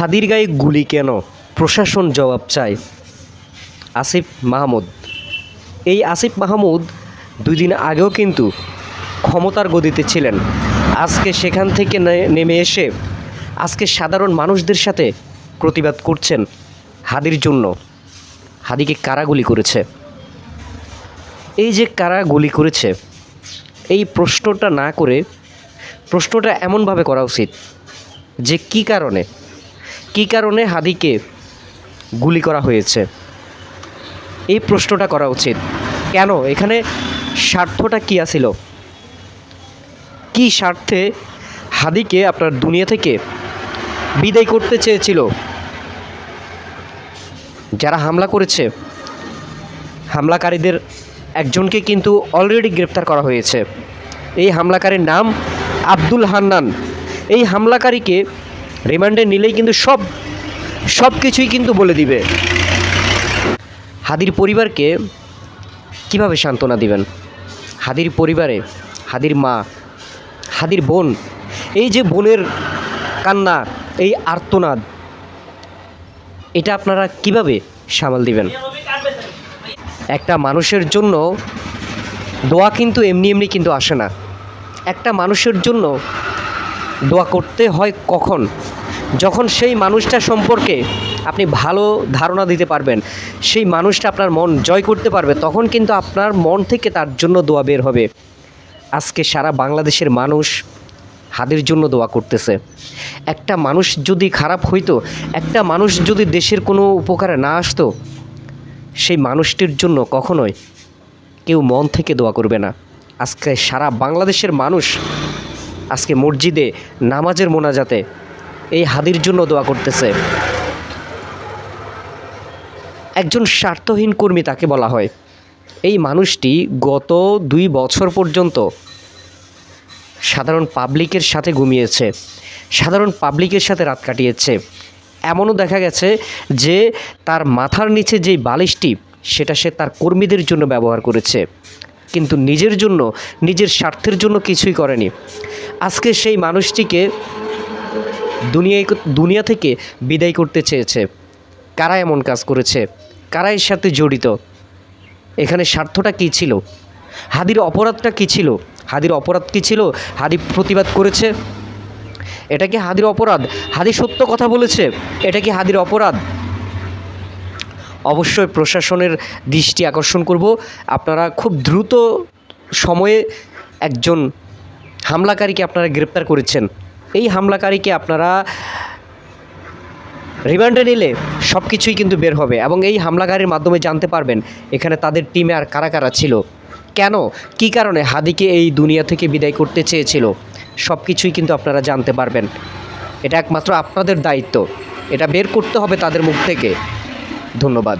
হাদির গায়ে গুলি কেন? প্রশাসন জবাব চায় আসিফ মাহমুদ। এই আসিফ মাহমুদ দুই দিন আগেও কিন্তু ক্ষমতার গদিতে ছিলেন। আজকে সেখান থেকে নেমে এসে আজকে সাধারণ মানুষদের সাথে প্রতিবাদ করছেন হাদির জন্য। হাদিকে কারা গুলি করেছে। এই যে কারা গুলি করেছে, এই প্রশ্নটা না করে প্রশ্নটা এমনভাবে করা উচিত যে কি কারণে? কি কারণে হাদিকে গুলি করা হয়েছে? এই প্রশ্নটা করা উচিত। কেন? এখানে স্বার্থটা কী আছিল? কি স্বার্থে হাদিকে আপনার দুনিয়া থেকে বিদায় করতে চেয়েছিল? যারা হামলা করেছে, হামলাকারীদের একজনকে কিন্তু অলরেডি গ্রেপ্তার করা হয়েছে। এই হামলাকারীর নাম আব্দুল হান্নান। এই হামলাকারীকে রিমান্ডে নিলেই কিন্তু সব সব কিছুই কিন্তু বলে দিবে। হাদির পরিবারকে কীভাবে সান্ত্বনা দিবেন? হাদির পরিবারে, হাদির মা, হাদির বোন, এই যে বোনের কান্না, এই আর্তনাদ, এটা আপনারা কীভাবে সামাল দিবেন? একটা মানুষের জন্য দোয়া কিন্তু এমনি এমনি কিন্তু আসে না। একটা মানুষের জন্য দোয়া করতে হয় কখন? যখন সেই মানুষটা সম্পর্কে আপনি ভালো ধারণা দিতে পারবেন, সেই মানুষটা আপনার মন জয় করতে পারবে, তখন কিন্তু আপনার মন থেকে তার জন্য দোয়া বের হবে। আজকে সারা বাংলাদেশের মানুষ হাদের জন্য দোয়া করতেছে। একটা মানুষ যদি খারাপ হইতো, একটা মানুষ যদি দেশের কোনো উপকারে না আসতো, সেই মানুষটির জন্য কখনোই কেউ মন থেকে দোয়া করবে না। আজকে সারা বাংলাদেশের মানুষ আজকে মসজিদে, নামাজের মোনাজাতে এই হাদির জন্য দোয়া করতেছে। একজন স্বার্থহীন কর্মী তাকে বলা হয়। এই মানুষটি গত দুই বছর পর্যন্ত সাধারণ পাবলিকের সাথে ঘুমিয়েছে, সাধারণ পাবলিকের সাথে রাত কাটিয়েছে। এমনও দেখা গেছে যে তার মাথার নিচে যেই বালিশটি, সেটা সে তার কর্মীদের জন্য ব্যবহার করেছে। কিন্তু নিজের জন্য, নিজের স্বার্থের জন্য কিছুই করেনি। আজকে সেই মানুষটিকে দুনিয়ায় দুনিয়া থেকে বিদায় করতে চেয়েছে। কারা এমন কাজ করেছে? কারা এর সাথে জড়িত? এখানে স্বার্থটা কী ছিল? হাদির অপরাধটা কী ছিল? হাদির অপরাধ কী ছিল? হাদি প্রতিবাদ করেছে? এটা কি হাদির অপরাধ? হাদি সত্য কথা বলেছে? এটা কি হাদির অপরাধ? অবশ্যই প্রশাসনের দৃষ্টি আকর্ষণ করব। আপনারা খুব দ্রুত সময়ে একজন হামলাকারীকে আপনারা গ্রেপ্তার করেছেন। এই হামলাকারীকে আপনারা রিমান্ডে নিলে সব কিছুই কিন্তু বের হবে এবং এই হামলাকারীর মাধ্যমে জানতে পারবেন এখানে তাদের টিমে আর কারা কারা ছিল। কেন? কি কারণে? হাদিকে এই দুনিয়া থেকে বিদায় করতে চেয়েছিল। সব কিছুই কিন্তু আপনারা জানতে পারবেন। এটা একমাত্র আপনাদের দায়িত্ব। এটা বের করতে হবে তাদের মুখ থেকে। ধন্যবাদ।